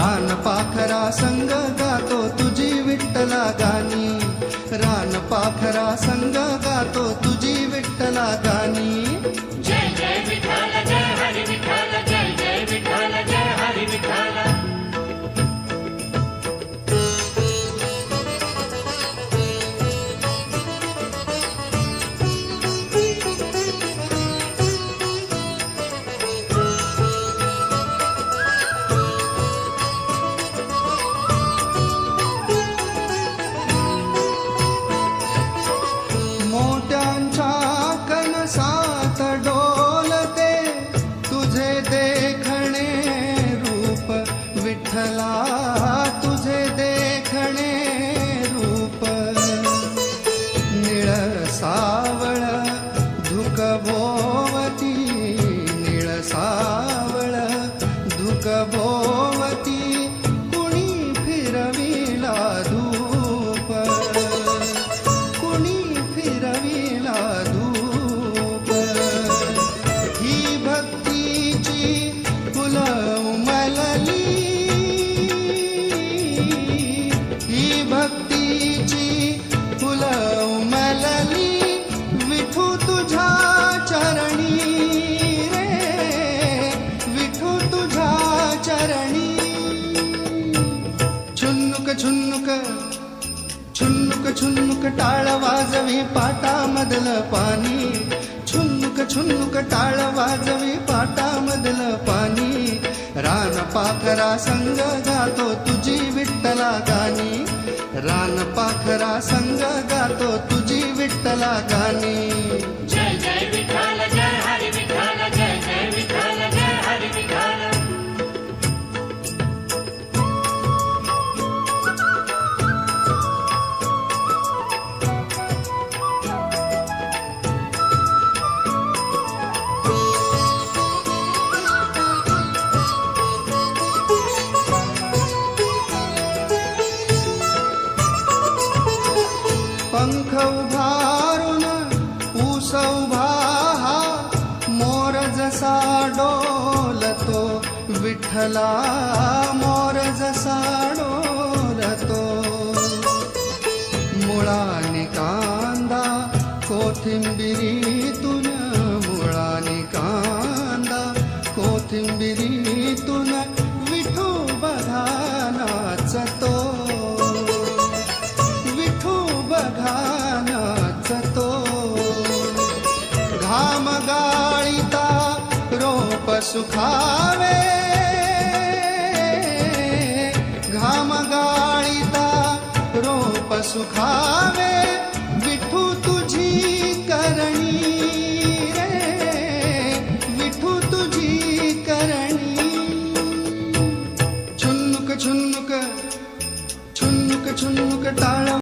रान पाखरा संग गातो तुझी विठ्ठला गाणी. रान पाखरा संग गातो तुझी विठ्ठला गाणी. विठ्ठला तुझे देखणे रूप। निळ सावळ धुक भोवती निळ सावळ धुक वाजवी पाटामधलं पाणी. छुन्नुक छुन्नुक टाळ वाजवी पाटामधलं पाणी. रान पाखरा संग गातो तुझी विठ्ठला गाणी. रान पाखरा संग गातो तुझी विठ्ठला गाणी. पंख उभारून ऊस उभा हा मोर जसा डोलतो विठ्ठला मोर जसा डोलतो. मुळाने कांदा कोथिंबिरीतून मुळाने कांदा कोथिंबिरीतून विठू बघा नाचतो विठू बघा घाम गाळीता रोप सुखावे. घाम गाळीता रोप सुखावे.